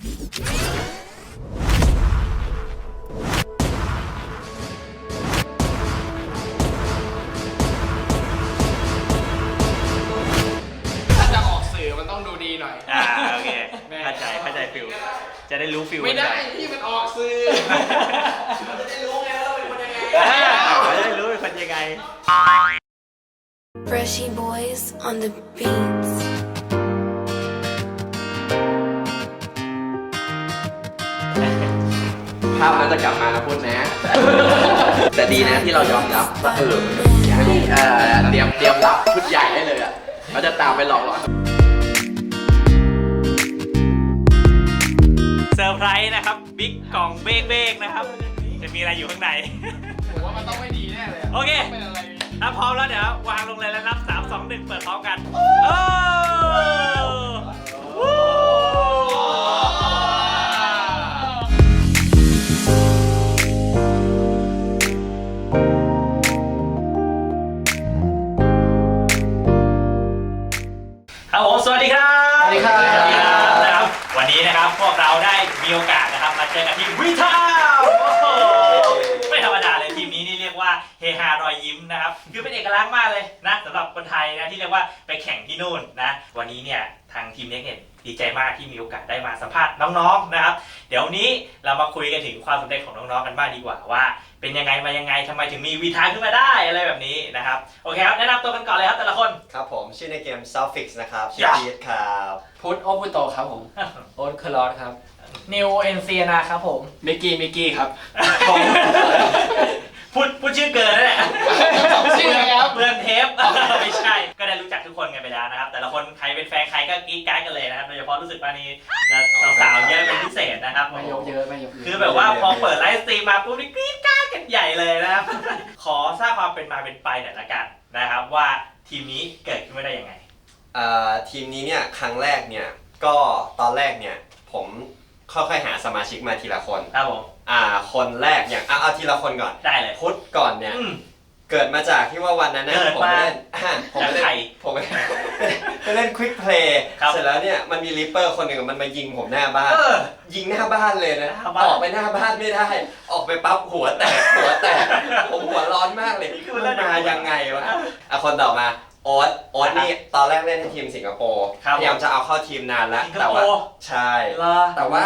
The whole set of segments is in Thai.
ถ้าจะออกสื่อมันต้องดูดีหน่อย อ่าโอเคเข้าใจเข้าใจฟิลจะได้รู้ฟิลไม่ได้กันที่มันออกสื่อเราจะได้รู้ไงว่าเราเป็นคนยังไงอ่าจะได้รู้เป็นคนยังไง Freshy boys on the beats. ภาพนั้นจะกลับมานะพูดนะ แต่ดีนะที่เรายอมรับว่าเออไม่ได้เออเตรียมเตรียมรับชุดใหญ่ได้เลยอะเขาจะตามไปหลอกหลอน เซอร์ไพรส์นะครับบิ๊กกล่องเบกเบกนะครับ จะมีอะไรอยู่ข้างใน ผมว่ามันต้องไม่ดีแน่เลยะโอเคเป็นอะไรถ้าพร้อมแล้วเดี๋ยววางลงเลยแล้วนับ 3 2 1 เปิดพร้อมกันโอ้ ดีครับสวัสดีครับนะครับ วันนี้นะครับพวกเราได้มีโอกาสนะครับมาเจอกันที่วิทาวโอ้โหไม่ธรรมดาเลยทีมนี้นี่เรียกว่าเฮฮารอยยิ้มนะครับคือเป็นเอกลักษณ์มากเลยนะสำหรับคนไทยนะที่เรียกว่าไปแข่งที่นู่นนะวันนี้เนี่ยทางทีมเน็กเนี่ยดีใจมากที่มีโอกาสได้มาสัมภาษณ์น้องๆนะครับ เดี๋ยววันนี้เรามาคุยกันถึงความสำเร็จของน้องๆกันบ้างดีกว่าว่า เป็นยังไงมายังไงทำไมถึงมีวีทาขึ้นมาได้อะไรแบบนี้นะครับโอเคครับแนะนำตัวกันก่อนเลยครับแต่ละคน ครับผมชื่อในเกม Suffix นะครับชื่ยะอพีทครับพุทธโอปุโตครับผม โอ๊ตคลอสครับ นิวเอ็นเซียนาครับผมมิกกี้มิกกี้ครับพูดพูดชื่อเกินนั่นแหละสองชื่อเลยครับเพื่อนเทปไม่ใช่ ก็ได้รู้จักทุกคนกันไปแล้วนะครับ แต่ละคนใครเป็นแฟนใครก็กรี๊ดกราร์ดกันเลยนะครับโดยเฉพาะรู้สึกว่านี่จะสาวๆเยอะเป็นพิเศษนะครับไม่ยกเยอะไม่ยกเยอะคือแบบว่าพอเปิดไลฟ์สตรีมมาปุ๊บนี่ก ขอทราบความเป็นมาเป็นไปหน่อยละกันนะครับว่าทีมนี้เกิดขึ้นมาได้ยังไงอ่าทีมนี้เนี่ยครั้งแรกเนี่ยก็ตอนแรกเนี่ยผมค่อยๆหาสมาชิกมาทีละคน ครับผม อ่าคนแรกอย่างอะเอาทีละคนก่อนได้เลยพุทธก่อนเนี่ยอืม เกิดมาจากที่ว่าวันนั้นนะเกิดผมมาไปเล่นอะผมไปจากไข่เล่นผมไป ไปเล่นควิกเพลย์ครับเสร็จแล้วเนี่ยมันมีริปเปอร์คนหนึ่งมันมายิงผมหน้าบ้าน เออยิงหน้าบ้านเลยนะ หน้าบ้าน ออกไปหน้าบ้านไม่ได้ ออกไปปั๊บหัวแตกหัวแตกผมหัวร้อนมากเลยนี่คือมันเรื่องมายังไงวะอะคนต่อมาโอ๊ตโอ๊ตนี่ตอนแรกเล่นให้ทีมสิงคโปร์ครับ พยายามจะเอาเข้าทีมนานแล้วสิงคแต่โปว่าร์ใช่ เหรอแต่ว่า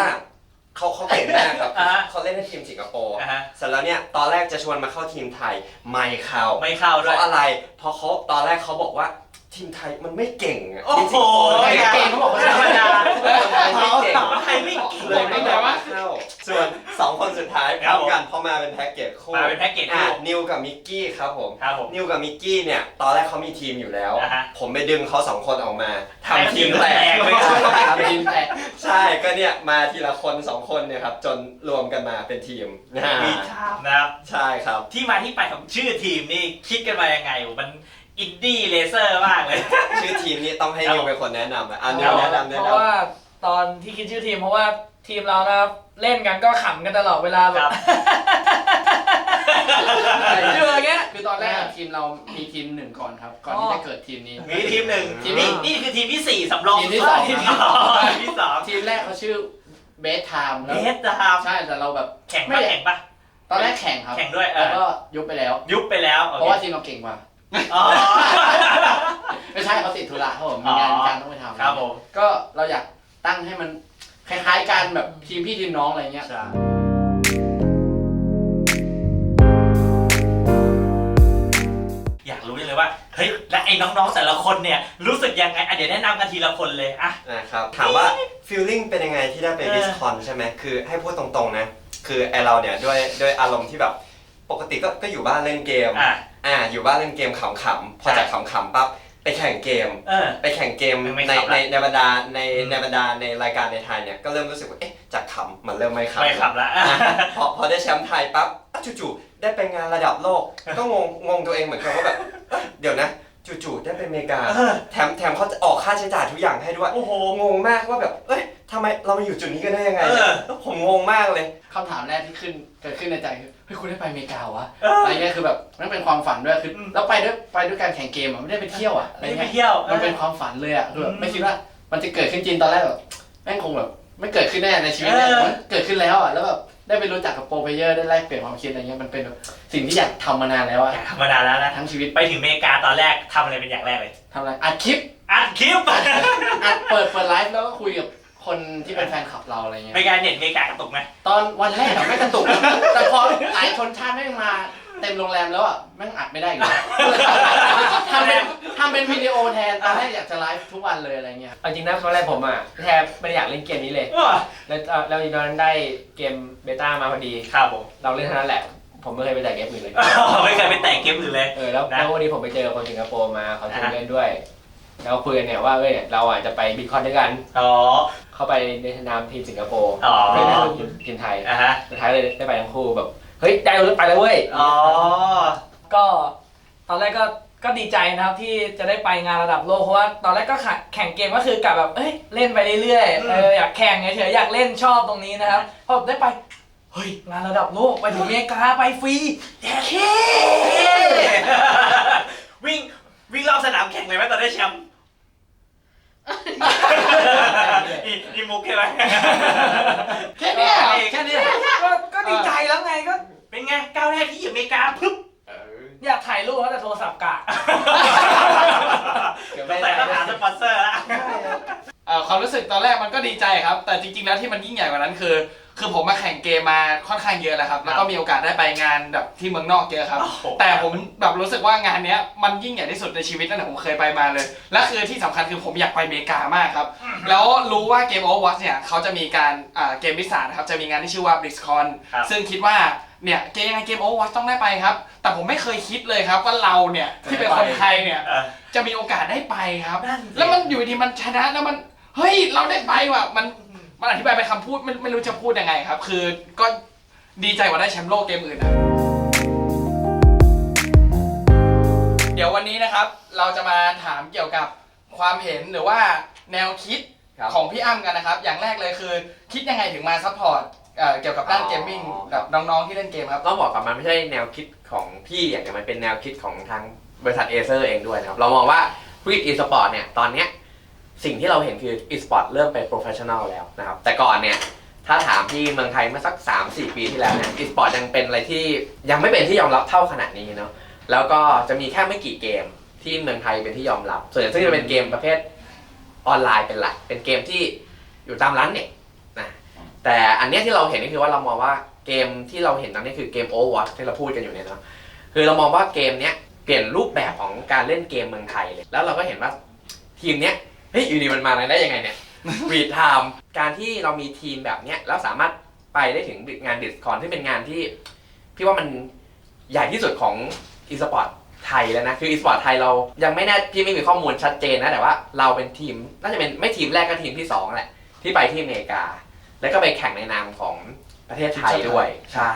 เขาเขาเก่งมากครับอ่าฮะ เขาเล่นให้ทีมสิงคโปร์อ่าฮะเสร็จแล้วเนี่ยตอนแรกจะชวนมาเข้าทีมไทยไม่เข้าไม่เข้าเพด้วย ราะอะไรเพราะเขาตอนแรกเขาบอกว่า ทีมไทยมันไม่เก่งอะโอ้โหทีมสิงคโปร์ไม่เก่งเขาบอกว่าธรรมดาคนไทยไม่เก่งคนไทยไม่เก่งเลยไม่ได้มาเข้าส่วนสองคนสุดท้ายพครัร้บอผมมกันเพอมาเป็นแพ็กเกจคู่มาเป็นแพ็กเกจอะคู่นิวกับมิกกี้ครับผม ครับผม นิวกับมิกกี้เนี่ย ตอนแรกเขามีทีมอยู่แล้ว อ่าฮะผมไปดึงเขาสองคนออกมาทำทีมแตแตกกเลยทำทีมแตก ใช่ก็เนี่ย มาทีละคนสองคนเนี่ยครับ จนรวมกันมาเป็นทีมนะฮะมีทามนะครับ ใช่ครับ ที่มาที่ไปของชื่อทีมนี่คิดกันมายังไงโอ้มัน อินดี้เลเซอร์มากเลย ชื่อทีมนี้ต้องให้ครับนิวเป็นคนแนะนำอะอะนิครัวบแนะนำแนะเพนำราะว่าตอนที่คิดชื่อทีมเพราะว่าทีมเรานะครับเล่นกันก็ขำกันตลอดเวลาแบครับบชื่ออย่างเงี้ย คือตอนแรกทีมเรามีทีมหนึ่งก่อนครับ ก่อนที่จะเกิดทีมนี้ มีทีมหนึ่งทีมนี่นี่คือทีมที่สี่สำรองทีมที่สอง ทีมที่สองทีมที่สองทีมแรกเขาชื่อเบสไทม์เบแล้วสนะครับใช่แต่เราแบบ แข่งไม่ปะแข่งปะตอนแรกแข่งครับแข่งด้วยเอแล้วอก็ยุบไปแล้ว ยุบไปแล้วโอเพราะเคว่าทีมเราเก่งกว่า อ๋อ ไม่ใช่เขาติดธุระครับผมมีงานอ๋อการต้องไปทำครับผม ก็เราอยากตั้งให้มันคล้ายๆกันแบบทีมพี่ทีมน้องอะไรเงี้ย ใช่อยากรู้จังเลยว่า เฮ้ย และไอ้น้องๆแต่ละคนเนี่ย รู้สึกยังไงอะเดี๋ยวแนะนำกันทีละคนเลยอะ นะครับ ถามว่าฟีลลิ่งเป็นยังไงที่ได้ไปเออดิสคอนใช่ไหมคือให้พูดตรงๆนะ คือไอเราเนี่ยด้วยด้วยอารมณ์ที่แบบปกติก็ก็อยู่บ้านเล่นเกม อะ อ่าอยู่บ้านเล่นเกมขำๆพอจากขำๆปั๊บไปแข่งเกม เออ ไปแข่งเกมไม่ในขำละในในบรรดาในอืม ในบรรดาในรายการในไทยเนี่ยก็เริ่มรู้สึกว่าเอ๊ะจากขำมันเริ่มไม่ขำไม่ขับละ อะอะพอพอได้แชมป์ไทยปั๊บอะจู่ๆได้ไปงานระดับโลก ก็งงงงตัวเองเหมือนกันว่าแบบเอ้ยเดี๋ยวนะ จู่ๆได้ไปอเมริกา เออ แถมแถมเขาจะออกค่าใช้จ่ายทุกอย่างให้ด้วยโอ้โห งงมากว่าแบบ เอ้ยทำไมเรามาอยู่จุดนี้กันได้ยังไงเออ แล้วผมงงมากเลย คำถามแรกที่ขึ้นเกิดขึ้นในใจคือเฮ้ยคุณได้ไปอเมริกาวะเอออะไรเงี้ยคือแบบนั่นเป็นความฝันด้วยคืออม แล้วไปด้วยไปด้วยการแข่งเกมอะไม่ได้ไปเที่ยวอะอะไรไม่ได้ไปเงี้ยเที่ยว มันเป็นความฝันเลยอะคือแบอืบมไม่คิดว่ามันจะเกิดขึ้นจริงตอนแรกแบบแม่งคงแบบ ไม่เกิดขึ้นแน่ในชีวิตเนี่ยเออ มันเกิดขึ้นแล้วอะแล้วแบบได้ไปรู้จักกับโปรเพลเยอร์ได้แลกเปลี่ยนความคิดอะไรเงี้ยมันเป็นแบบสิ่งที่อยากทำมานานแล้วอะอยากธรรมดาแล้วนะ ทั้งชีวิตไปถึงอเมริกาตอนแรกทำอะไรเป็นอย่างแรกเลย ทำอะไรอัดคลิปอัดคลิป อัดเปิดเปิดไลฟ์แล้วก็คุยกับคนที่เป็นแฟนคลับเราอะไรเงี้ยเป็นไงเน็ตอเมริกากระตุกไหม ตอนวันแรกอะไม่กระตุก แต่พอหลายชนชาติแม่งมา เต็มโรงแรมแล้วอะแม่งอัดไม่ได้อีกแล้วทำเป็นทำเป็นวิดีโอแทนตอนแรกอยากจะไลฟ์ทุกวันเลยอะไรเงี้ย เอาจริงนะตอนแรกผมอะแทบไม่ได้อยากเล่นเกมนี้เลยว้าแล้วเอ่อแล้วตอนนั้นได้เกมเบต้ามาพอดี ครับผมเราเล่นเท่านั้นแหละ ผมไม่เคยไปแต่เกมอื่นเลย ไม่เคยไปแต่งเกมอื่นเลย เออแล้วนะแล้ววันนี้ผมไปเจอคนสิงคโปร์มาเขาชวนอ่าฮะเล่นด้วย แล้วคุยกันเนี่ยว่าเอ้ยเราอะจะไปบิตคอนด้วยกัน อ๋อ เข้าไปในนามทีมสิงคโปร์อ๋อ ไม่ได้ทีมไทยอะฮะสุดท้ายเลยได้ไปทั้งคู่แบบ เฮ้ยได้ไปแล้วเว้ยอ๋อ ก็ตอนแรกก็ก็ดีใจนะครับที่จะได้ไปงานระดับโลกเพราะว่าตอนแรกก็แข่งแข่งเกมก็คือกะแบบเอ้ยเล่นไปเรื่อยอืม ๆเอออยากแข่งเฉยๆอยากเล่นชอบตรงนี้นะครับพอได้ไปเฮ้ยงานระดับโลกไปถึงอเมริกาไปฟรีแย่เควิ่งวิ่งรอบสนามแข่งเลยไหมตอนได้แชมป์นี่นี่มุกใช่ไหมแค่เนี้ยแค่เนี้ยก็ก็ดีใจ แล้วไงก็ เป็นไงก้าวแรกที่อยู่อเมริกาปึ๊บอยากถ่ายรูปแล้วแต่โทรศัพท์กะ เดี๋ยวต้ไม่องใส่ได้ต้องหาสปอนเซอร์ละ เอ่อความรู้สึกตอนแรกมันก็ดีใจครับ แต่จริงๆแล้วที่มันยิ่งใหญ่กว่านั้นคือ คือผมมาแข่งเกมมาค่อนข้างเยอะแล้วครับ แล้วก็มีโอกาสได้ไปงานแบบที่เมืองนอกเยอะครับโอ้โหแต่ผมแบบรู้สึกว่างานเนี้ยมันยิ่งใหญ่ที่สุดในชีวิตตั้งแต่ผมเคยไปมาเลย และคือที่สำคัญคือผมอยากไปอเมริกามากครับ แล้วรู้ว่าเกม Overwatch เนี่ยเขาจะมีการอ่าเกมวิสานะครับจะมีงานที่ชื่อว่า BlizzCon ครับ ซึ่งคิดว่าเนี่ยเกมยังไงเกม Overwatch ต้องได้ไปครับ แต่ผมไม่เคยคิดเลยครับว่าเราเนี่ยที่เป็นคนไทยเนี่ย เออจะมีโอกาสได้ไปครับ นั่นสิแล้วมันอยู่ดีมันชนะแล้วมันเฮ้ยเราได้ไปว่ะมัน มันอธิบายเป็นคำพูดไม่ไม่รู้จะพูดยังไงครับ คือก็ดีใจกว่าได้แชมป์โลกเกมอื่นนะเดี๋ยววันนี้นะครับ เราจะมาถามเกี่ยวกับความเห็นหรือว่าแนวคิดครับ ของพี่อ้ำกันนะครับ อย่างแรกเลยคือ คิดยังไงถึงมาซัพพอร์ตเอ่อเกี่ยวกับด้านเกมมิ่งกับน้องๆที่เล่นเกมครับ ต้องบอกก่อนมันไม่ใช่แนวคิดของพี่อย่างเดียวมันเป็นแนวคิดของทางบริษัทเอเซอร์เองด้วยนะครับ เรามองว่าธุรกิจอีสปอร์ตเนี่ย ตอนเนี้ย สิ่งที่เราเห็นคืออีสปอร์ตเริ่มเป็นโปรเฟชชั่นอลแล้วนะครับ แต่ก่อนเนี่ย ถ้าถามที่เมืองไทยเมื่อสัก 3-4 ปีที่แล้วเนี่ยอีสปอร์ตยังเป็นอะไรที่ยังไม่เป็นที่ยอมรับเท่าขนาดนี้เนาะแล้วก็จะมีแค่ไม่กี่เกมที่เมืองไทยเป็นที่ยอมรับ ส่วนใหญ่ซึ่งจะเป็นเกมประเภทออนไลน์เป็นหลัก เป็นเกมที่อยู่ตามร้านเน็ตนะแต่อันเนี้ยที่เราเห็นก็คือว่าเรามองว่าเกมที่เราเห็นตอนนี้คือเกม Overwatch ที่เราพูดกันอยู่เนี่ยเนาะคือเรามองว่าเกมเนี้ยเปลี่ยนรูปแบบของการเล่นเกมเมืองไทยเลย แล้วเราก็เห็นว่าทีมเนี้ย เฮ้ยอยู่ดีมันมาได้ยังไงเนี่ยวีดไทม์การที่เรามีทีมแบบเนี้ยแล้วสามารถไปได้ถึงงานดิสคอนที่เป็นงานที่ พี่ว่ามันใหญ่ที่สุดของอีสปอร์ตไทยแล้วนะคืออีสปอร์ตไทยเรายังไม่แน่พี่ไม่มีข้อมูลชัดเจนนะแต่ว่าเราเป็นทีมน่าจะเป็นไม่ทีมแรกก็ทีมที่สองแหละที่ไปที่อเมริกา แล้วก็ไปแข่งในนามของประเทศไทยด้วยใช่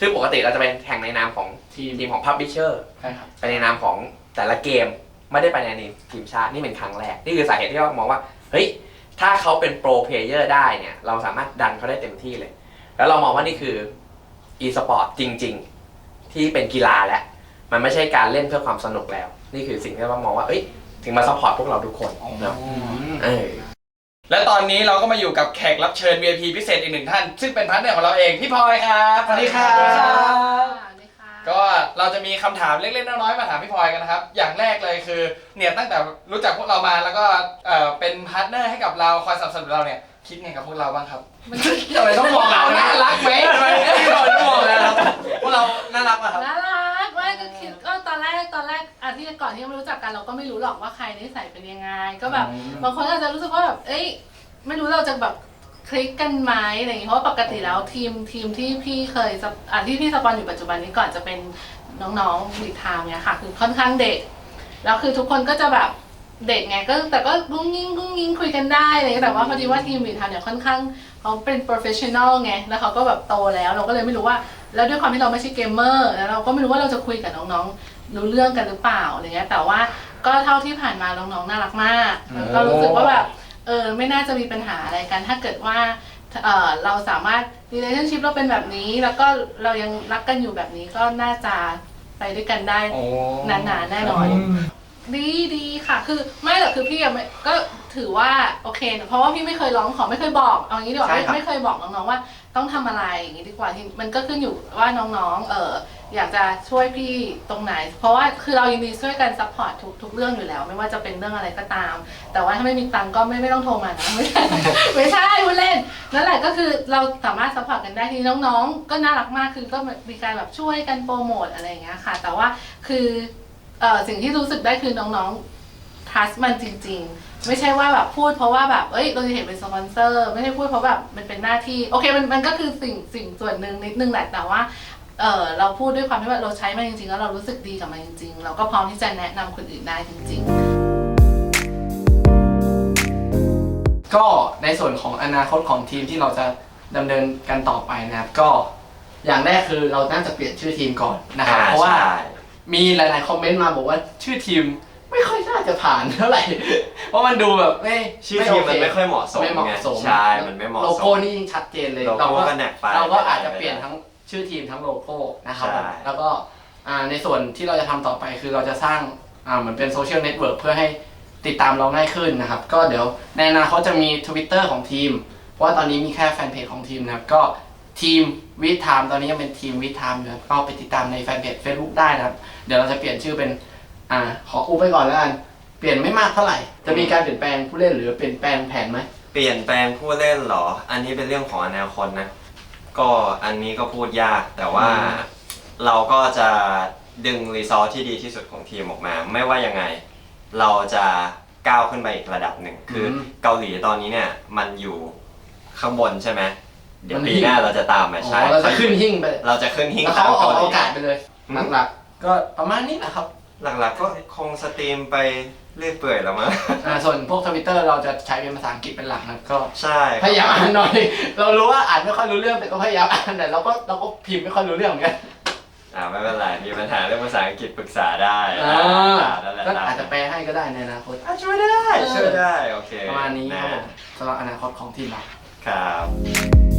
ซึ่งปกติเราจะเป็นแข่งในนามของทีมทีมของพับบิเชอร์ใช่ครับไปในนามของแต่ละเกม ไม่ได้ไปในทีมชาตินี่เป็นครั้งแรก นี่คือสาเหตุที่เรามองว่าเฮ้ยถ้าเขาเป็นโปรเพลเยอร์ได้เนี่ยเราสามารถดันเขาได้เต็มที่เลย แล้วเรามองว่านี่คือ e สปอร์ตจริง ๆ ที่เป็นกีฬาแล้วมันไม่ใช่การเล่นเพื่อความสนุกแล้ว นี่คือสิ่งที่เรามองว่าเอ้ยถึงมาซัพพอร์ตพวกเราทุกคนเนาะเออและตอนนี้เราก็มาอยู่กับแขกรับเชิญ VIP พิเศษอีกหนึ่งท่าน ซึ่งเป็นพาร์ทเนอร์ของเราเอง พี่พลอยครับ สวัสดีครับ ก็เราจะมีคำถามเล็กๆน้อยๆมาถามพี่พลอยกันนะครับ อย่างแรกเลยคือเนี่ยตั้งแต่รู้จักพวกเรามาแล้วก็เอ่อเป็นพาร์ทเนอร์ให้กับเราคอยสนับสนุนเราเนี่ยคิดไงกับพวกเราบ้างครับทำไมต้องมองเราน่ารักไหมทำไมพี่พลอยต้องมองแล้วครับพวกเราน่ารักป่ะครับ น่ารักไม่ก็คิดก็ตอนแรกตอนแรกอะที่ก่อนที่ไม่รู้จักกันเราก็ไม่รู้หรอกว่าใครนิสัยเป็นยังไง ก็แบบบางคนอาจจะรู้สึกว่าแบบเอ้ยไม่รู้เราจะแบบ คลิกกันไหมอะไรอย่างเงี้ยเพราะว่าปกติแล้วทีมทีมที่พี่เคยสปอะที่พี่สปอนอยู่ปัจจุบันนี้ก่อนจะเป็นน้องๆบีทามเนี่ยค่ะ คือค่อนข้างเด็ก แล้วคือทุกคนก็จะแบบเด็กไงก็แต่ก็กุ้งยิงกุ้งยิงคุยกันได้อะไรเลยแต่ว่าพอดีว่าทีมบีทามเนี่ยค่อนข้างเขาเป็น professional ไงแล้วเขาก็แบบโตแล้วเราก็เลยไม่รู้ว่า แล้วด้วยความที่เราไม่ใช่เกมเมอร์แล้วเราก็ไม่รู้ว่าเราจะคุยกับน้องๆรู้เรื่องกันหรือเปล่าอะไรเงี้ยแต่ว่าก็เท่าที่ผ่านมาน้องๆน่ารักมากแล้วก็รู้สึกว่าแบบ เออไม่น่าจะมีปัญหาอะไรกัน ถ้าเกิดว่าเออเราสามารถ relationship เราเป็นแบบนี้ แล้วก็เรายังรักกันอยู่แบบนี้ก็น่าจะไปด้วยกันได้นานๆแน่นอน ดีดีค่ะ คือไม่หรอกคือพี่ยังไม่ก็ถือว่าโอเคนะเพราะว่าพี่ไม่เคยร้องขอไม่เคยบอกเอางี้ดีกว่าใช่ไม่ครับ ไม่เคยบอกน้องๆว่า ต้องทำอะไรอย่างนี้ดีกว่าที่มันก็ขึ้นอยู่ว่าน้องๆ เอออยากจะช่วยพี่ตรงไหน เพราะว่าคือเรายินดีช่วยกันซัพพอร์ตทุกทุกเรื่องอยู่แล้ว ไม่ว่าจะเป็นเรื่องอะไรก็ตาม แต่ว่าถ้าไม่มีตังค์ก็ไม่ไม่ต้องโทรมานะไม่ใช่ไม่ใช่พูดเล่นนั่นแหละก็คือเราสามารถซัพพอร์ตกันได้ทีน้องๆ ก็น่ารักมากคือก็มีการแบบช่วยกันโปรโมทอะไรอย่างเงี้ยค่ะ แต่ว่าคือเออสิ่งที่รู้สึกได้คือน้องๆ trust มันจริง ๆ ไม่ใช่ว่าแบบพูดเพราะว่าแบบเอ้ยเราจะเห็นเป็นสปอนเซอร์ ไม่ได้พูดเพราะแบบมันเป็นหน้าที่ โอเคมันมันก็คือสิ่งสิ่งส่วนหนึ่งนิดนึงแหละแต่ว่าเออเราพูดด้วยความที่ว่าเราใช้มันจริงๆ แล้วเรารู้สึกดีกับมันจริงๆ เราก็พร้อมที่จะแนะนำคนอื่นได้จริงๆก็ในส่วนของอนาคตของทีมที่เราจะดำเนินกันต่อไปนะครับ ก็อย่างแรกคือเราน่าจะเปลี่ยนชื่อทีมก่อนนะครับอ่าเพราะว่าใช่มีหลาย ๆ คอมเมนต์มาบอกว่าชื่อทีมไม่ค่อยน่า จะผ่านเท่าไหร่ เพราะมันดูแบบไม่ชื่อทีมมันไม่ค่อยเหมาะสมไม่เหมาะสมไงใช่มันไม่เหมาะสมโลโก้นี่ยิ่งชัดเจนเลยโลโก้เราก็ก็หนักไปเราก็ไม่ได้อาจจะเปลี่ยนทั้งชื่อทีมทั้งโลโก้นะครับใช่แล้วก็อ่าในส่วนที่เราจะทำต่อไปคือเราจะสร้างอ่าเหมือนเป็นโซเชียลเน็ตเวิร์กเพื่อให้ติดตามเราง่ายขึ้นนะครับ ก็เดี๋ยวในอนาคตจะมี Twitter ของทีม เพราะว่าตอนนี้มีแค่แฟนเพจของทีมนะครับก็ทีมวิทามตอนนี้ยังเป็นทีมวิทามอยู่นะครับก็ไปติดตามในแฟนเพจ Facebook ได้นะครับ เดี๋ยวเราจะเปลี่ยนชื่อเป็นอ่าขออุบไปก่อนแล้วกันเปลี่ยนไม่มากเท่าไหร่ จะมีการเปลี่ยนแปลงผู้เล่นหรือเปลี่ยนแปลงแผนไหมเปลี่ยนแปลงผู้เล่นเหรอ อันนี้เป็นเรื่องของอนาคตนะ ก็อันนี้ก็พูดยาก แต่ว่าอืมเราก็จะดึงรีซอสที่ดีที่สุดของทีมออกมา ไม่ว่ายังไง เราจะก้าวขึ้นไปอีกระดับหนึ่ง คืออเกาหลีตอนนี้เนี่ยมันอยู่ข้างบนใช่ไหมเดี๋ยวมันปีหิ้งหน้าเราจะตามมาอ๋ใช่อเราจะขึ้นหิ้งไป เราจะขึ้นหิ้งแล้วตาเขามก็ออกเกาหลีโอกาสไปเลยอืมหลักๆก็ประมาณนี้แหละครับ หลักๆก็คงสตรีมไป เรื่อยเปื่อยแล้วมั้ง อ่าส่วนพวกทวิตเตอร์เราจะใช้เป็นภาษาอังกฤษเป็นหลักนะก็ใช่พยายามอ่านหน่อย เรารู้ว่าอ่านไม่ค่อยรู้เรื่องแต่ก็พยายามอ่านแต่เราก็เราก็พิมพ์ไม่ค่อยรู้เรื่องเหมือนกันอ่าไม่เป็นไรมีปัญหาเรื่องภาษาอังกฤษปรึกษาได้อ่าอ่านั่นแหละก็อาจจะแปลให้ก็ได้ในอนาคตอะช่วยได้ช่วยได้โอเคประมาณนี้ครับผมนะสำหรับอนาคตของทีมเรา ครับ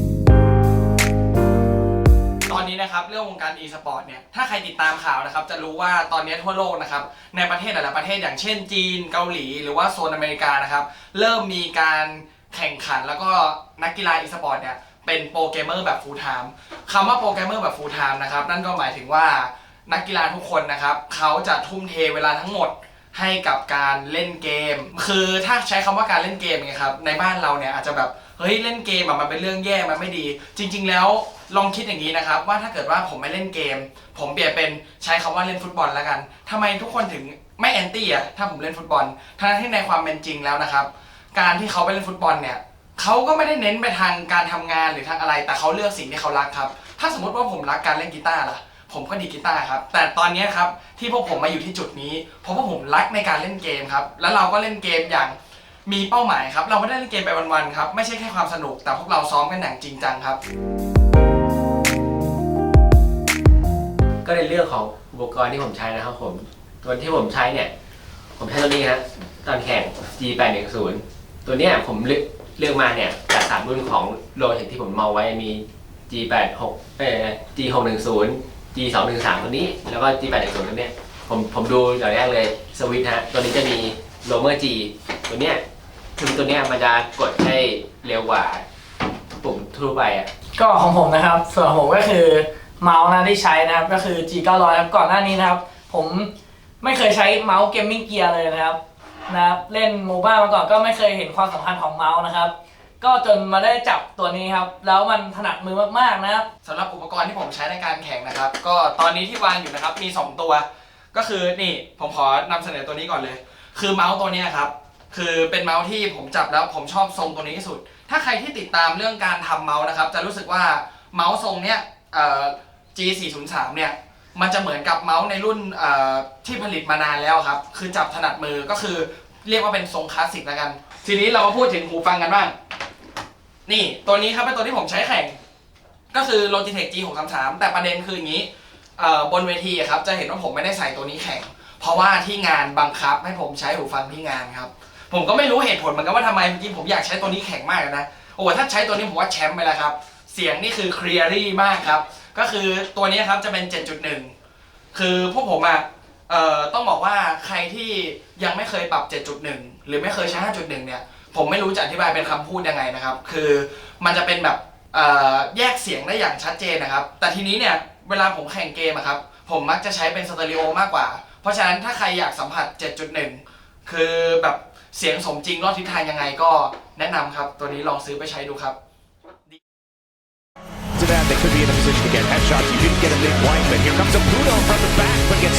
ตอนนี้นะครับเรื่องวงการ e-sport เนี่ยถ้าใครติดตามข่าวนะครับจะรู้ว่าตอนนี้ทั่วโลกนะครับในประเทศหลายๆประเทศอย่างเช่นจีนเกาหลี หรือว่าโซนอเมริกานะครับเริ่มมีการแข่งขันแล้วก็นักกีฬา e-sport เนี่ยเป็นโปรเกมเมอร์แบบ full time คำว่าโปรแกรมเมอร์แบบ full time นะครับนั่นก็หมายถึงว่านักกีฬาทุกคนนะครับเขาจะทุ่มเทเวลาทั้งหมดให้กับการเล่นเกม คือถ้าใช้คำว่าการเล่นเกมไงครับในบ้านเราเนี่ยอาจจะแบบเฮ้ยเล่นเกมมันเป็นเรื่องแย่มันไม่ดี จริง ๆ แล้ว ลองคิดอย่างนี้นะครับ ว่าถ้าเกิดว่าผมไม่เล่นเกม ผมเปลี่ยนเป็นใช้คำว่าเล่นฟุตบอลแล้วกันทำไมทุกคนถึงไม่แอนตี้อะถ้าผมเล่นฟุตบอลทั้งที่ในความเป็นจริงแล้วนะครับ การที่เขาไปเล่นฟุตบอลเนี่ยเขาก็ไม่ได้เน้นไปทางการทำงานหรือทางอะไร แต่เขาเลือกสิ่งที่เขารักครับ ถ้าสมมติว่าผมรักการเล่นกีตาร์ล่ะ ผมก็ดีดกีตาร์ครับ แต่ตอนนี้ครับที่พวกผมมาอยู่ที่จุดนี้ เพราะว่าผมรักในการเล่นเกมครับ แล้วเราก็เล่นเกมอย่างมีเป้าหมายครับ เราไม่ได้เล่นเกมไปวันๆครับ ไม่ใช่แค่ความสนุก แต่พวกเราซ้อมกันอย่างจริงจังครับ ในเรื่องของอุปกรณ์ที่ผมใช้นะครับผมตัวที่ผมใช้เนี่ย ผมใช้ตัวนี้ฮะตอนแข่ง G810 ตัวเนี้ยผมเลือกเลือกมาเนี่ยจากสามรุ่นของโลเทคที่ผมมาไว้มี G86 เอ่อ G610 G213 ตัวนี้ แล้วก็ G810 ตัวเนี้ยผมผมดูอย่างแรกเลยสวิตช์ฮะตัวนี้จะมีโ o เมอร์ G ตัวเนี้ยคือตัวเนี้ยมันจะกดให้เร็วกว่าปุ่มทั่วไปอะก็ของผมนะครับ ส่วนของผมก็คือ เมาส์นะที่ใช้นะครับก็คือ G 9 0 0 ครับก่อนหน้านี้นะครับ ผมไม่เคยใช้เมาส์เกมมิ่งเกียร์เลยนะครับนะครับเล่นโมบ้ามาก่อนก็ไม่เคยเห็นความสำคัญของเมาส์นะครับ ก็จนมาได้จับตัวนี้ครับ แล้วมันถนัดมือมากๆนะครับสำหรับอุปกรณ์ที่ผมใช้ในการแข่งนะครับ ก็ตอนนี้ที่วางอยู่นะครับมี 2 ตัว ก็คือนี่ผมขอนำเสนอตัวนี้ก่อนเลย คือเมาส์ตัวนี้ครับคือเป็นเมาส์ที่ผมจับแล้วผมชอบทรงตัวนี้ที่สุด ถ้าใครที่ติดตามเรื่องการทำเมาส์นะครับ จะรู้สึกว่าเมาส์ทรงเนี้ยเอ่อ G403 เนี่ยมันจะเหมือนกับเมาส์ในรุ่นที่ผลิตมานานแล้วครับ คือจับถนัดมือก็คือเรียกว่าเป็นทรงคลาสสิกแล้วกัน ทีนี้เรามาพูดถึงหูฟังกันบ้าง นี่ตัวนี้ครับเป็นตัวที่ผมใช้แข่ง ก็คือ Logitech G633 แต่ประเด็นคืออย่างนี้บนเวทีครับจะเห็นว่าผมไม่ได้ใส่ตัวนี้แข่ง เพราะว่าที่งานบังคับให้ผมใช้หูฟังที่งานครับ ผมก็ไม่รู้เหตุผลเหมือนกันว่าทำไมจริงผมอยากใช้ตัวนี้แข่งมากนะ โอ้โหถ้าใช้ตัวนี้ผมว่าแชมป์ไปแล้วครับ เสียงนี่คือเคลียรี่มากครับ ก็คือตัวนี้ครับจะเป็น 7.1 คือพวกผมอะเอ่อต้องบอกว่าใครที่ยังไม่เคยปรับ 7.1 หรือไม่เคยใช้ 5.1 เนี่ย ผมไม่รู้จะอธิบายเป็นคำพูดยังไงนะครับ คือมันจะเป็นแบบเอ่อแยกเสียงได้อย่างชัดเจนนะครับ แต่ทีนี้เนี่ยเวลาผมแข่งเกมอะครับ ผมมักจะใช้เป็นสเตอริโอมากกว่า เพราะฉะนั้นถ้าใครอยากสัมผัส 7.1 คือแบบเสียงสมจริงรอดทิศทางยังไงก็แนะนำครับ ตัวนี้ลองซื้อไปใช้ดูครับ that, they could be in a position to get headshots. You didn't get a big wipe, and here comes a Pluto from the back, but gets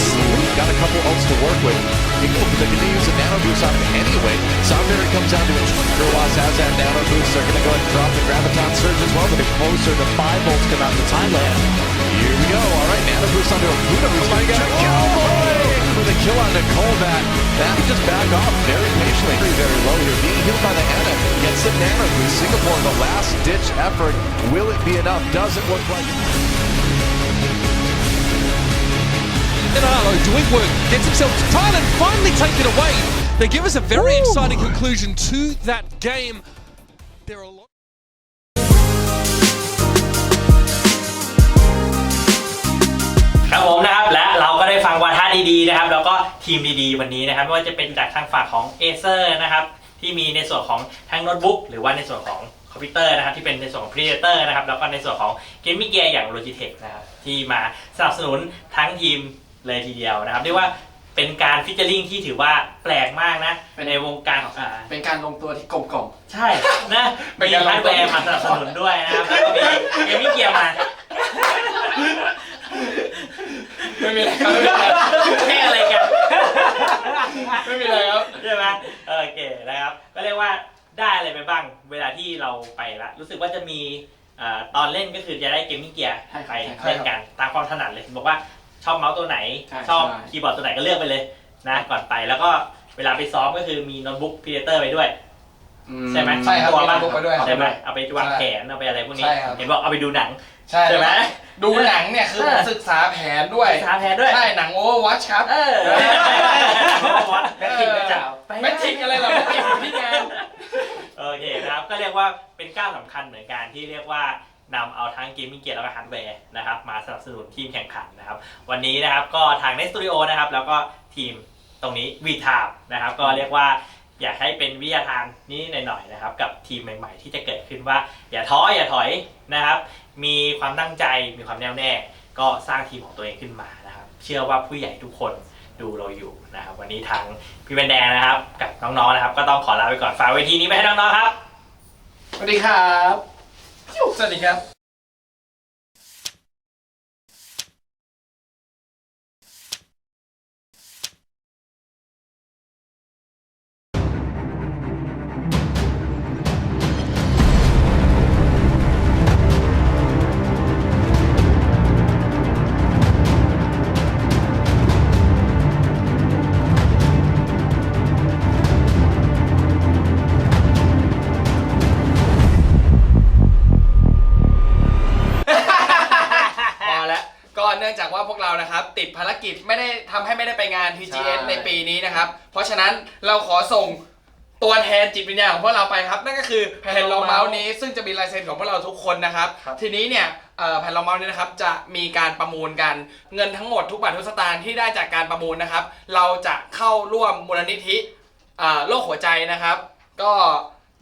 got a couple ults to work with. They're going to use a nano boost on him anyway. Soundberry comes down to a Kurwas has that nano boost. They're going to go ahead and drop the graviton surge as well, but they're closer to five volts come out to Thailand. Here we go. All right, nano boost onto a Pluto. Who's going to Cowboy with a kill on Nicole. That that just back off very patiently. Very very low here, being healed by the Anna. Gets the nano boost. Singapore, the last ditch effort. Will it be enough? Doesn't look like. Ronaldo doing work, gets himself to Thailand, finally take it away. They give us a very exciting conclusion to that game. There are a lot. ค วาทะดีๆนะครับแล้วก็ทีมดีๆ วันนี้นะครับไม่ว่าจะเป็นจากทางฝั่งของ Acer นะครับที่มีในส่วนของทั้งโน้ตบุ๊กหรือว่าในส่วนของคอมพิวเตอร์นะครับที่เป็นในส่วนของ Predator นะครับแล้วก็ในส่วนของเกมมิ่งเกียร์อย่าง Logitech นะครับที่มาสนับสนุนทั้งทีมเลยทีเดียวนะครับเรียกว่าเป็นการฟิชเจอริงที่ถือว่าแปลกมากนะในวงการอ่าเป็นการลงตัวที่กลมกล่อม ใช่นะเป็มีนการลฮางร์ดตัแววร์มาสนับสนุนด้วยนะครับแล้วก็มีเกมมิ่งเกียร์มา ไม่มีอะไรครับไม่มีอะไรให้อะไรกันไม่มีอะไรครับ ใช่ไหมโอเคนะครับ ก็เรียกว่าได้อะไรไปบ้าง เวลาที่เราไปละรู้สึกว่าจะมีเอ่อตอนเล่นก็คือจะได้เกมมิ่งเกียร์ใช่ไปใช่เล่นกันตามความถนัดเลย บอกว่าชอบเมาส์ตัวไหน ใช่ชอบใช่ คีย์บอร์ดตัวไหนก็เลือกไปเลยนะก่อนไปแล้วก็เวลาไปซ้อมก็คือมีโน้ตบุ๊กพีเตอร์ไปด้วย ใช่ไหมใช่ครับตัวมีบ้างโน้ตบุ๊กไปด้วยครับ ใช่ไหมเอาไปวางแผนเอาไปอะไรพวกนี้ใช่ครับ เห็นบอกเอาไปดูหนัง ใช่ใช่ไหมดูหนังเนี่ยคือผมศึกษาแผนด้วยศึกษาแผนด้วย ใช่หนังโอเวอร์วอชครับ เออแม็กทิกนะจ๊ะแมทริกอะไรเหรอแมทริกอยู่ที่งาน โอเคนะครับ ก็เรียกว่าเป็นก้าวสำคัญเหมือนกันที่เรียกว่านำเอาทั้งเกมมิ่งเกียร์แล้วก็ฮาร์ดแวร์นะครับมาสนับสนุนทีมแข่งขันนะครับ วันนี้นะครับก็ทางในสตูดิโอนะครับ แล้วก็ทีมตรงนี้วีทามนะครับ ก็เรียกว่า อยากให้เป็นวิทยาทานนี้หน่อยๆนะครับ กับทีมใหม่ ๆ ที่จะเกิดขึ้นว่า อย่าท้ออย่าถอยนะครับ มีความตั้งใจมีความแน่วแน่ ก็สร้างทีมของตัวเองขึ้นมานะครับ เชื่อว่าผู้ใหญ่ทุกคนดูเราอยู่นะครับ วันนี้ทางพี่เบนแดงนะครับ กับน้องๆนะครับ ก็ต้องขอลาไปก่อนฝากเวทีนี้ไปให้น้องๆครับ สวัสดีครับ สวัสดีครับ งาน TGS ใช่ ในปีนี้นะครับ เพราะฉะนั้นเราขอส่งตัวแทนจิตวิญญาณของพวกเราไปครับ นั่นก็คือแผ่นรองเมาส์นี้ซึ่งจะมีลายเซ็นของพวกเราทุกคนนะครับทีนี้เนี่ยเอ่อแผ่นรองเมาส์นี้นะครับจะมีการประมูลกันเงินทั้งหมดทุกบาททุกสตางค์ที่ได้จากการประมูลนะครับ เราจะเข้าร่วมมูลนิธิอ่าโรคหัวใจนะครับ ก็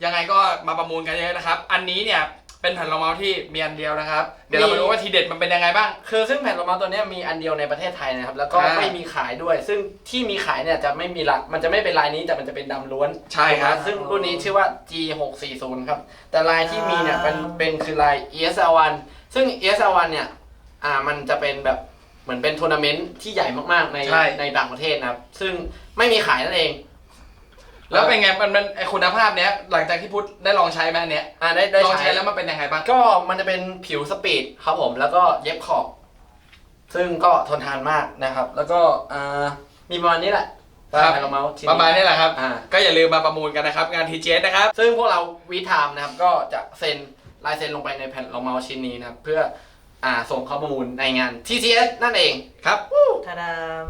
ยังไงก็มาประมูลกันเยอะนะครับ อันนี้เนี่ย เป็นแผ่นรองเมาส์ที่มีอันเดียวนะครับ เดี๋ยวเรามาดูว่าทีเด็ดมันเป็นยังไงบ้าง คือซึ่งแผ่นรองเมาส์ตัวเนี้ยมีอันเดียวในประเทศไทยนะครับ แล้วก็อ่า ไม่มีขายด้วย ซึ่งที่มีขายเนี่ยจะไม่มีละมันจะไม่เป็นลายนี้แต่มันจะเป็นดำล้วนใช่ครับ ซึ่งรุ่นนี้ชื่อว่า G640 ครับ แต่ลายที่มีเนี่ยเป็นเป็นคือลาย ESL1 ซึ่ง ESL1 เนี่ยอ่ามันจะเป็นแบบเหมือนเป็นทัวร์นาเมนต์ที่ใหญ่มากๆในใช่ ในต่างประเทศนะครับ ซึ่งไม่มีขายนั่นเอง แล้วเป็นไงมันมันไอคุณภาพเนี้ยหลังจากที่พุทธได้ลองใช้ไหมอันเนี้ยอ่าได้ได้ลองใช้ใช้แล้วมันเป็นยังไงบ้างก็มันจะเป็นผิวสปีดครับผมแล้วก็เย็บขอบ ซึ่งก็ทนทานมากนะครับ แล้วก็อ่ามีประมาณนี้แหละครับแผ่นรองเมาส์ชิ้นประมาณนี้แหละครับ อ่า ก็อย่าลืมมาประมูลกันนะครับ งาน TGS นะครับ ซึ่งพวกเราวีทามนะครับก็จะเซ็นลายเซ็นลงไปในแผ่นรองเมาส์ชิ้นนี้นะครับเพื่ออ่าส่งเข้าประมูลในงาน TTS นั่นเองครับทาดาม